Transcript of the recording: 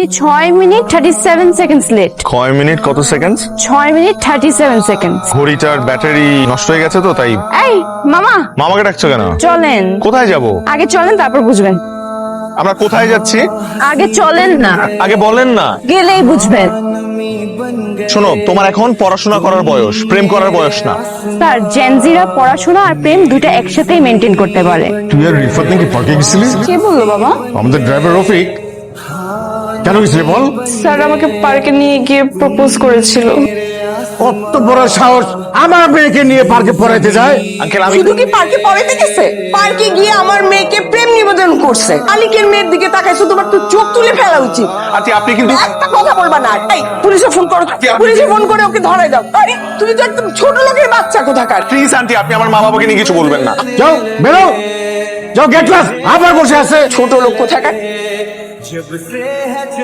আপনি ছয় minute thirty seven seconds late minute কত সেকেন্ড ছয় মিনিট থার্টি সেভেন সেকেন্ডস ঘড়িটার ব্যাটারি নষ্ট হয়ে গেছে তো তাই এই মামা! মামাকে ডাকছো কেন? চলেন। কোথায় যাব? আগে চলেন তারপর বুঝবেন। আমরা কোথায় যাচ্ছি? আগে চলেন না। আগে বলেন না। গেলেই বুঝবেন। শোনো তোমার এখন পড়াশোনা করার বয়স প্রেম করার বয়স না। স্যার জেনজিরা পড়াশোনা আর প্রেম দুটো একসাথেই মেনটেন করতে পারে। তুই আর রিফাত নাকি পার্কে গেছিলি? কে বলল বাবা? আমাদের ড্রাইভার রফিক। কেন গেছিলি বল? স্যার আমাকে পার্কে নিয়ে গিয়ে প্রপোজ করেছিল। কত বড় সাহস। আমার মেয়েকে নিয়ে পার্কে পড়াইতে যায়? আঙ্কেল আমি শুধু কি পার্কে পড়াইতে গেছে? পার্কে গিয়ে আমার মেয়েকে প্রেম নিবেদন করছে। আলিকের মেয়ের দিকে তাকায় শুধুমাত্র চোখ তুলে ফেলা উচিত। আচ্ছা আপনি কিন্তু একটা কথা বলবা না। এই পুলিশে ফোন করো। পুলিশে ফোন করে ওকে ধরাই দাও। আরে তুমি তো একদম ছোট লোকের বাচ্চা কোথাকার? প্লিজ আন্টি আপনি আমার মা বাবাকে নিয়ে কিছু বলবেন না। যাও বেরো। যাও গেট ক্লাস আবার বসে আছে। ছোট লোক কোথাকার?